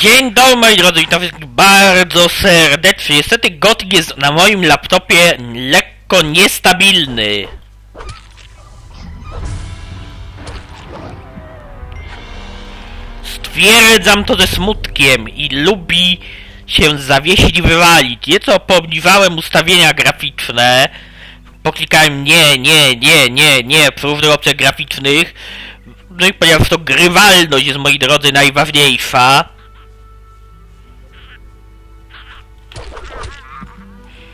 Dzień dobry moi drodzy, witam wszystkich bardzo serdecznie. Niestety Gothic jest na moim laptopie lekko niestabilny. Stwierdzam to ze smutkiem i lubi się zawiesić i wywalić. Nieco poobniżałem ustawienia graficzne. Poklikałem nie, nie, nie, nie, nie przy różnych opcjach graficznych. No i ponieważ to grywalność jest moi drodzy najważniejsza.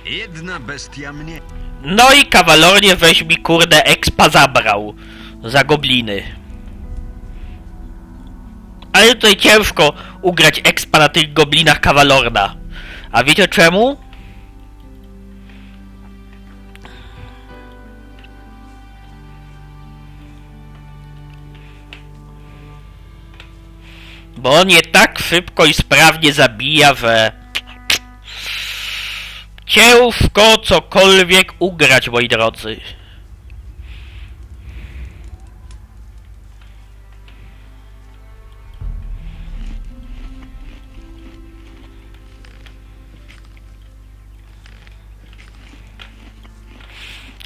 Jedna bestia mnie. No i kawalornie weź mi kurde expa zabrał za gobliny. Ale tutaj ciężko ugrać expa na tych goblinach kawalorna. A wiecie czemu? Bo on je tak szybko i sprawnie zabija, że... Ciężko cokolwiek ugrać, moi drodzy.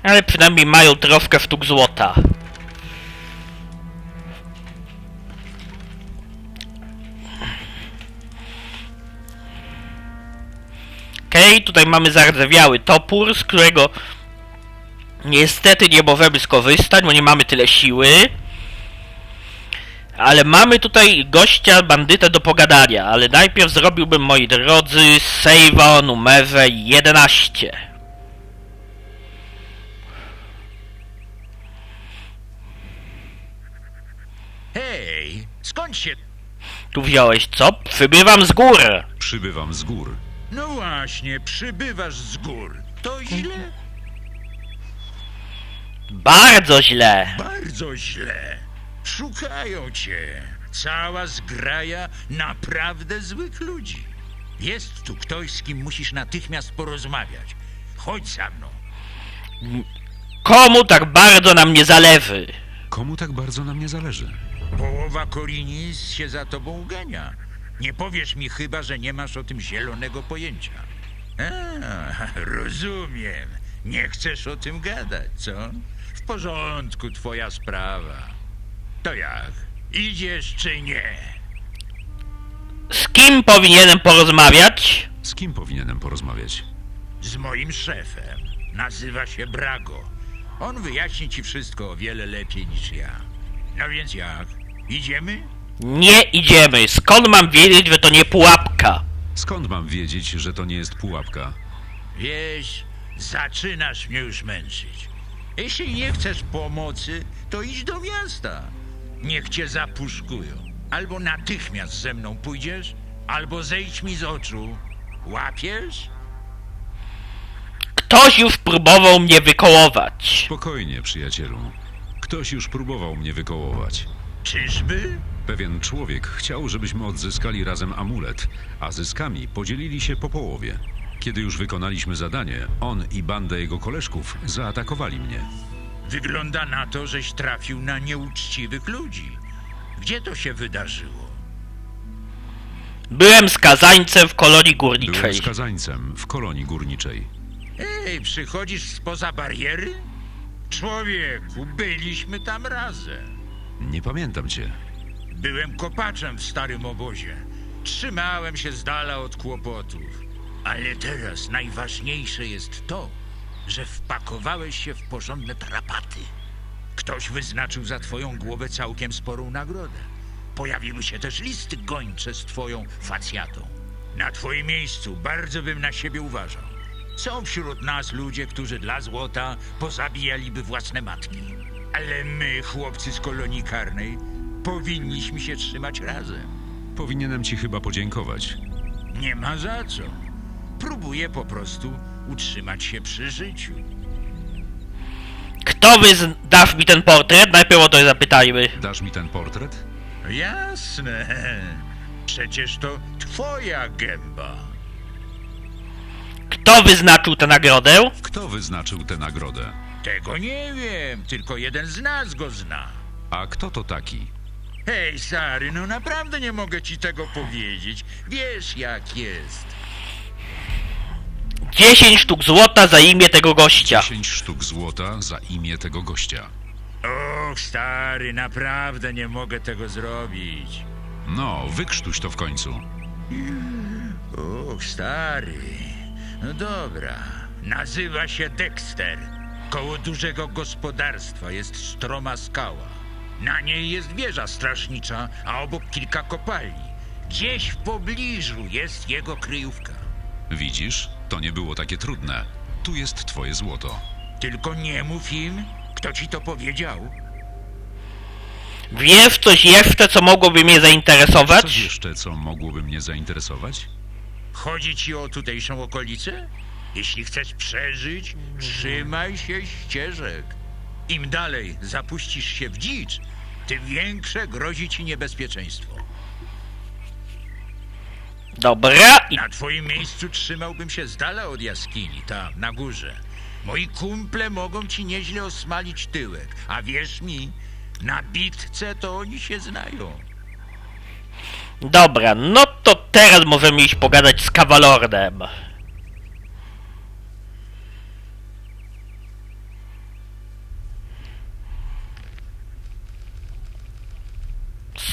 Ale przynajmniej mają troszkę sztuk złota. Okej, tutaj mamy zardzewiały topór, z którego niestety nie możemy skorzystać, bo nie mamy tyle siły. Ale mamy tutaj gościa, bandytę do pogadania, ale najpierw zrobiłbym, moi drodzy, save o numerze 11. Hej, skąd się... Tu wziąłeś co? Przybywam z gór. Przybywam z gór. No właśnie, przybywasz z gór. To źle? Bardzo źle. Bardzo źle. Szukają cię. Cała zgraja naprawdę złych ludzi. Jest tu ktoś, z kim musisz natychmiast porozmawiać. Chodź za mną. Komu tak bardzo nam nie zależy? Komu tak bardzo na mnie zależy? Połowa Korinis się za tobą ugania. Nie powiesz mi chyba, że nie masz o tym zielonego pojęcia. A, rozumiem. Nie chcesz o tym gadać, co? W porządku, twoja sprawa. To jak? Idziesz czy nie? Z kim powinienem porozmawiać? Z kim powinienem porozmawiać? Z moim szefem. Nazywa się Brago. On wyjaśni ci wszystko o wiele lepiej niż ja. No więc jak? Idziemy? Nie idziemy. Skąd mam wiedzieć, że to nie pułapka? Skąd mam wiedzieć, że to nie jest pułapka? Wieś, zaczynasz mnie już męczyć. Jeśli nie chcesz pomocy, to idź do miasta. Niech cię zapuszkują. Albo natychmiast ze mną pójdziesz, albo zejdź mi z oczu. Łapiesz? Ktoś już próbował mnie wykołować. Spokojnie, przyjacielu. Ktoś już próbował mnie wykołować. Czyżby? Pewien człowiek chciał, żebyśmy odzyskali razem amulet, a zyskami podzielili się po połowie. Kiedy już wykonaliśmy zadanie, on i banda jego koleżków zaatakowali mnie. Wygląda na to, żeś trafił na nieuczciwych ludzi. Gdzie to się wydarzyło? Byłem skazańcem w kolonii Byłem górniczej. skazańcem w kolonii górniczej. Ej, przychodzisz spoza bariery? Człowieku, byliśmy tam razem. Nie pamiętam cię. Byłem kopaczem w starym obozie. Trzymałem się z dala od kłopotów. Ale teraz najważniejsze jest to, że wpakowałeś się w porządne tarapaty. Ktoś wyznaczył za twoją głowę całkiem sporą nagrodę. Pojawiły się też listy gończe z twoją facjatą. Na twoim miejscu bardzo bym na siebie uważał. Są wśród nas ludzie, którzy dla złota pozabijaliby własne matki. Ale my, chłopcy z kolonii karnej, powinniśmy się trzymać razem. Powinienem ci chyba podziękować. Nie ma za co. Próbuję po prostu utrzymać się przy życiu. Kto wyz- dasz mi ten portret? Najpierw o to zapytajmy. Dasz mi ten portret? Jasne. Przecież to twoja gęba. Kto wyznaczył tę nagrodę? Kto wyznaczył tę nagrodę? Tego nie wiem, tylko jeden z nas go zna. A kto to taki? Hej, stary, no naprawdę nie mogę ci tego powiedzieć. Wiesz jak jest. 10 sztuk złota za imię tego gościa. 10 sztuk złota za imię tego gościa. Och, stary, naprawdę nie mogę tego zrobić. No, wykrztuś to w końcu. Och, stary. No dobra. Nazywa się Dexter. Koło dużego gospodarstwa jest stroma skała. Na niej jest wieża strażnicza, a obok kilka kopalni. Gdzieś w pobliżu jest jego kryjówka. Widzisz, to nie było takie trudne. Tu jest twoje złoto. Tylko nie mów im, kto ci to powiedział. Wiesz coś jeszcze, co mogłoby mnie Coś zainteresować? jeszcze, co mogłoby mnie zainteresować? Chodzi ci o tutejszą okolicę? Jeśli chcesz przeżyć, trzymaj się ścieżek. Im dalej zapuścisz się w dzicz, tym większe grozi ci niebezpieczeństwo. Dobra, i Na twoim miejscu trzymałbym się z dala od jaskini, tam, na górze. Moi kumple mogą ci nieźle osmalić tyłek, a wierz mi, na bitce to oni się znają. dobra, no to teraz możemy iść pogadać z kawalordem.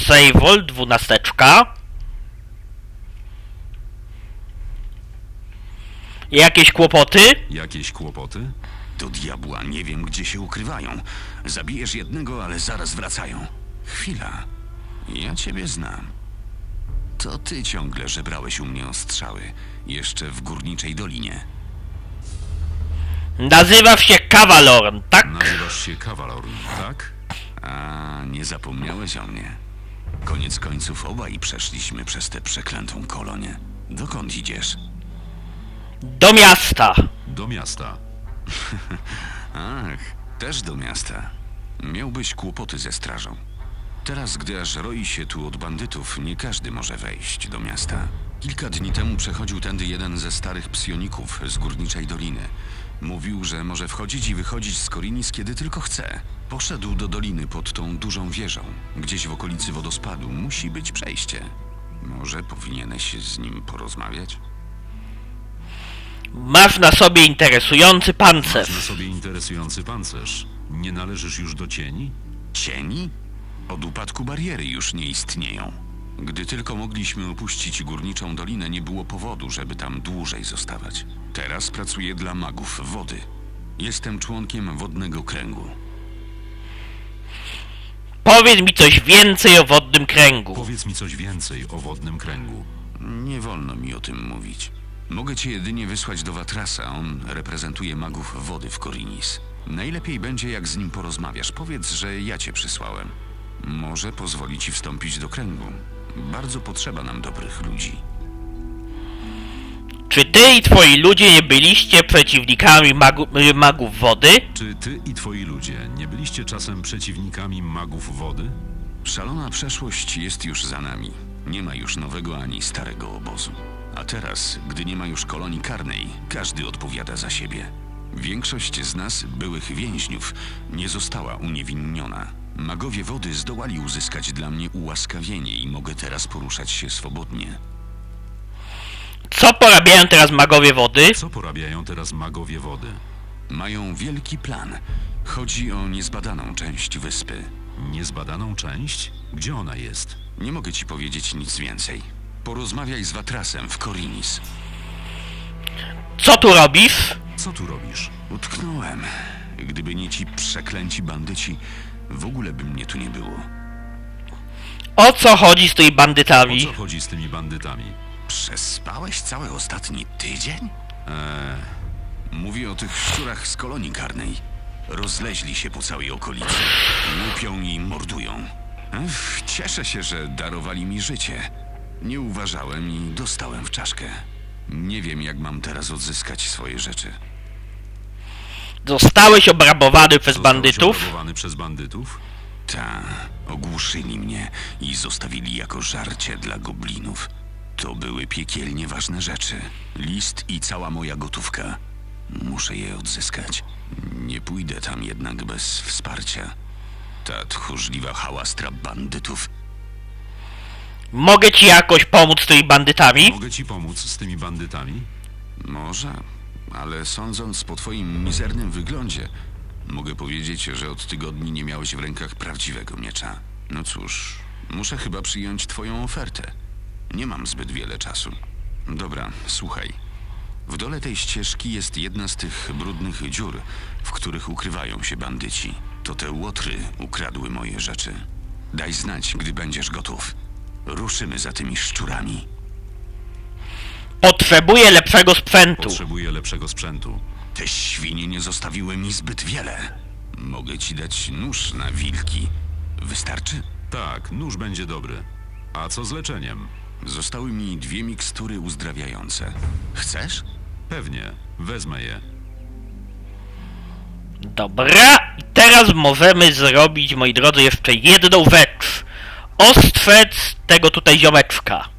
Sejwol, dwunasteczka. Jakieś kłopoty? Jakieś kłopoty? Do diabła, nie wiem gdzie się ukrywają. Zabijesz jednego, ale zaraz wracają. Chwila. Ja ciebie znam. To ty ciągle żebrałeś u mnie o strzały. Jeszcze w górniczej dolinie. Nazywa się Kawalorn, tak? Nazywasz się Kawalorn, tak? A nie zapomniałeś o mnie. Koniec końców obaj przeszliśmy przez tę przeklętą kolonię. Dokąd idziesz? Do miasta. Do miasta. Ach, też do miasta. Miałbyś kłopoty ze strażą. Teraz, gdy aż roi się tu od bandytów, nie każdy może wejść do miasta. Kilka dni temu przechodził tędy jeden ze starych psioników z górniczej doliny. Mówił, że może wchodzić i wychodzić z Korinis, kiedy tylko chce. Poszedł do doliny pod tą dużą wieżą. Gdzieś w okolicy wodospadu musi być przejście. Może powinieneś z nim porozmawiać? Masz na sobie interesujący pancerz. Masz na sobie interesujący pancerz. Nie należysz już do cieni? Cieni? Od upadku bariery już nie istnieją. Gdy tylko mogliśmy opuścić górniczą dolinę, nie było powodu, żeby tam dłużej zostawać. Teraz pracuję dla magów wody. Jestem członkiem wodnego kręgu. Powiedz mi coś więcej o wodnym kręgu. Powiedz mi coś więcej o wodnym kręgu. Nie wolno mi o tym mówić. Mogę cię jedynie wysłać do Watrasa. On reprezentuje magów wody w Korinis. Najlepiej będzie, jak z nim porozmawiasz. Powiedz, że ja cię przysłałem. Może pozwoli ci wstąpić do kręgu. Bardzo potrzeba nam dobrych ludzi. Czy ty i twoi ludzie nie byliście przeciwnikami magu, magów wody? Czy ty i twoi ludzie nie byliście czasem przeciwnikami magów wody? Szalona przeszłość jest już za nami. Nie ma już nowego ani starego obozu. A teraz, gdy nie ma już kolonii karnej, każdy odpowiada za siebie. Większość z nas, byłych więźniów, nie została uniewinniona. Magowie wody zdołali uzyskać dla mnie ułaskawienie i mogę teraz poruszać się swobodnie. Co porabiają teraz magowie wody? Co porabiają teraz magowie wody? Mają wielki plan. Chodzi o niezbadaną część wyspy. Niezbadaną część? Gdzie ona jest? Nie mogę ci powiedzieć nic więcej. Porozmawiaj z Watrasem w Korinis. Co tu robisz? Co tu robisz? Utknąłem. Gdyby nie ci przeklęci bandyci, w ogóle by mnie tu nie było. O co chodzi z tymi O bandytami? co chodzi z tymi bandytami? Przespałeś cały ostatni tydzień? Eee, Mówię o tych szczurach z kolonii karnej. Rozleźli się po całej okolicy. Łupią i mordują. Ech, cieszę się, że darowali mi życie. Nie uważałem i dostałem w czaszkę. Nie wiem, jak mam teraz odzyskać swoje rzeczy. Zostałeś obrabowany przez zostałeś bandytów? obrabowany przez bandytów? Ta, ogłuszyli mnie i zostawili jako żarcie dla goblinów. To były piekielnie ważne rzeczy. List i cała moja gotówka. Muszę je odzyskać. Nie pójdę tam jednak bez wsparcia. Ta tchórzliwa hałastra bandytów Mogę ci jakoś pomóc z tymi bandytami? Mogę ci pomóc z tymi bandytami? Może, ale sądząc po twoim mizernym wyglądzie, mogę powiedzieć, że od tygodni nie miałeś w rękach prawdziwego miecza. No cóż, muszę chyba przyjąć twoją ofertę. Nie mam zbyt wiele czasu. Dobra, słuchaj. W dole tej ścieżki jest jedna z tych brudnych dziur, w których ukrywają się bandyci. To te łotry ukradły moje rzeczy. Daj znać, gdy będziesz gotów. Ruszymy za tymi szczurami. Potrzebuję lepszego sprzętu. Potrzebuję lepszego sprzętu. Te świnie nie zostawiły mi zbyt wiele. Mogę ci dać nóż na wilki. Wystarczy? Tak, nóż będzie dobry. A co z leczeniem? Zostały mi dwie mikstury uzdrawiające. Chcesz? Pewnie, wezmę je. Dobra, i teraz możemy zrobić, moi drodzy, jeszcze jedną rzecz. Ostrzec tego tutaj ziomeczka.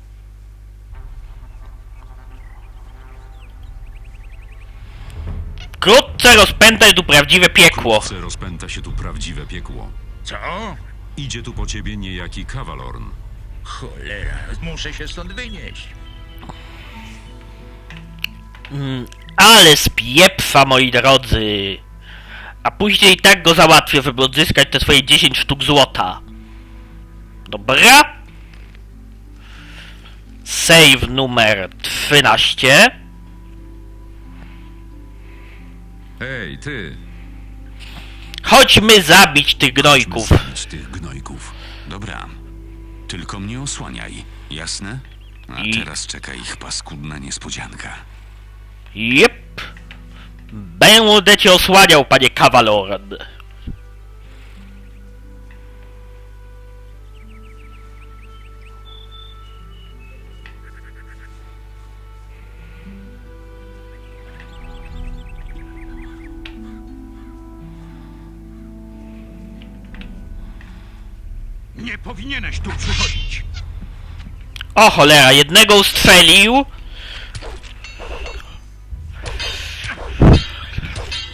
Wkrótce rozpęta się tu prawdziwe piekło. Wkrótce rozpęta się tu prawdziwe piekło. Co? Idzie tu po ciebie niejaki kawalorn. Cholera, muszę się stąd wynieść. Ale spieprza, moi drodzy. A później i tak go załatwię, żeby odzyskać te swoje 10 sztuk złota. Dobra. Save numer 13. Ej, ty! Chodźmy zabić tych gnojków. Zabić tych gnojków. Dobra. Tylko mnie osłaniaj. Jasne? A I- teraz czeka ich paskudna niespodzianka. Jep. Będę cię osłaniał, panie kawalorn. Nie powinieneś tu przychodzić. O cholera, jednego ustrzelił.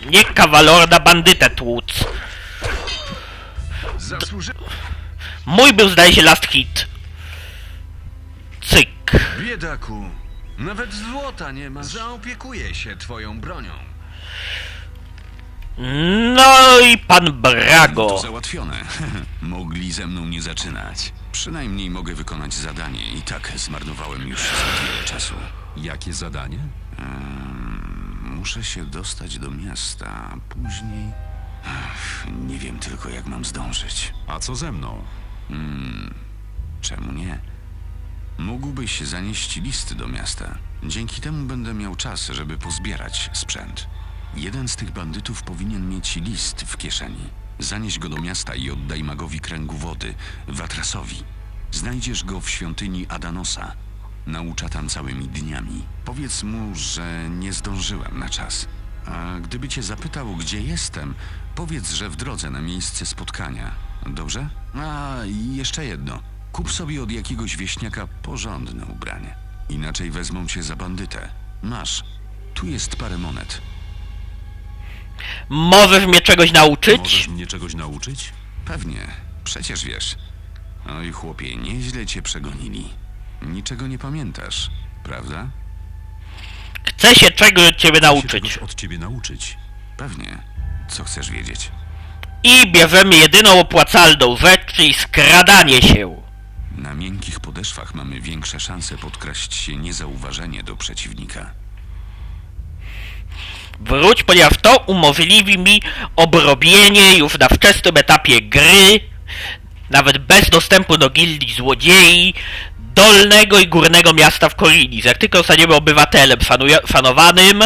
Nie kawalorna bandytę tłuc. Zasłuży... Mój był zdaje się last hit. Cyk. Biedaku, nawet złota nie masz. Zaopiekuję się twoją bronią. No i pan To Brago. załatwione. Mogli ze mną nie zaczynać. Przynajmniej mogę wykonać zadanie i tak zmarnowałem już zbyt wiele czasu. Jakie zadanie? Muszę się dostać do miasta, a później... Ach, nie wiem tylko, jak mam zdążyć. A co ze mną? Czemu nie? Mógłbyś zanieść listy do miasta. Dzięki temu będę miał czas, żeby pozbierać sprzęt. Jeden z tych bandytów powinien mieć list w kieszeni. Zanieś go do miasta i oddaj magowi kręgu wody, Watrasowi. Znajdziesz go w świątyni Adanosa. Naucza tam całymi dniami. Powiedz mu, że nie zdążyłem na czas. A gdyby cię zapytał, gdzie jestem, powiedz, że w drodze na miejsce spotkania. Dobrze? A jeszcze jedno. Kup sobie od jakiegoś wieśniaka porządne ubranie. Inaczej wezmą cię za bandytę. Masz. Tu jest parę monet. Możesz mnie czegoś nauczyć? Możesz mnie czegoś nauczyć? Pewnie. Przecież wiesz. Oj, chłopie, nieźle cię przegonili. Niczego nie pamiętasz, prawda? Chcę się czegoś od ciebie Chcę się nauczyć. czegoś od ciebie nauczyć. Pewnie. Co chcesz wiedzieć? I bierzemy jedyną opłacalną rzecz, czyli skradanie się. Na miękkich podeszwach mamy większe szanse podkraść się niezauważenie do przeciwnika. Wróć, ponieważ to umożliwi mi obrobienie już na wczesnym etapie gry, nawet bez dostępu do gildii złodziei, dolnego i górnego miasta w Korinis. Jak tylko zostaniemy obywatelem szanowanym,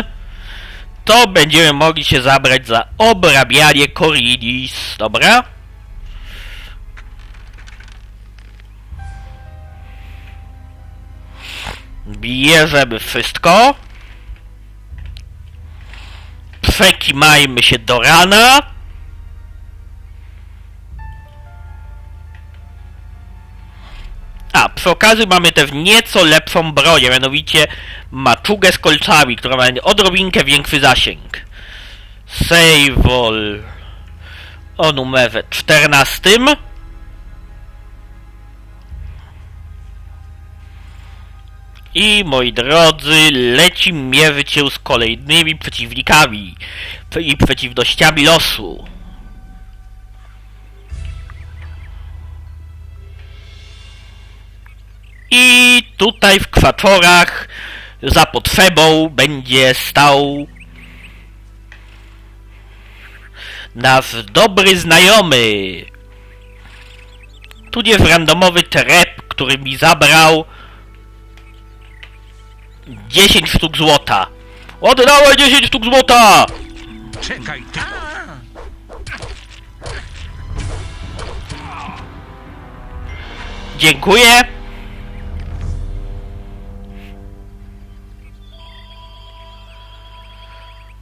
to będziemy mogli się zabrać za obrabianie Korinis. Dobra? Bierzemy wszystko. Przekimajmy się do rana. A, przy okazji mamy też nieco lepszą broń, mianowicie maczugę z kolcami, która ma odrobinkę większy zasięg. Sejwol o numerze 14. I moi drodzy, leci mierzyć się z kolejnymi przeciwnikami i przeciwnościami losu. I tutaj w kwaczorach za potrzebą będzie stał nasz dobry znajomy. Tudzież randomowy trep, który mi zabrał 10 sztuk złota. Oddawaj 10 sztuk złota! Czekaj ty! Dziękuję.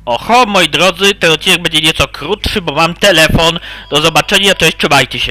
Oho, moi drodzy, ten odcinek będzie nieco krótszy, bo mam telefon. Do zobaczenia, cześć, trzymajcie się.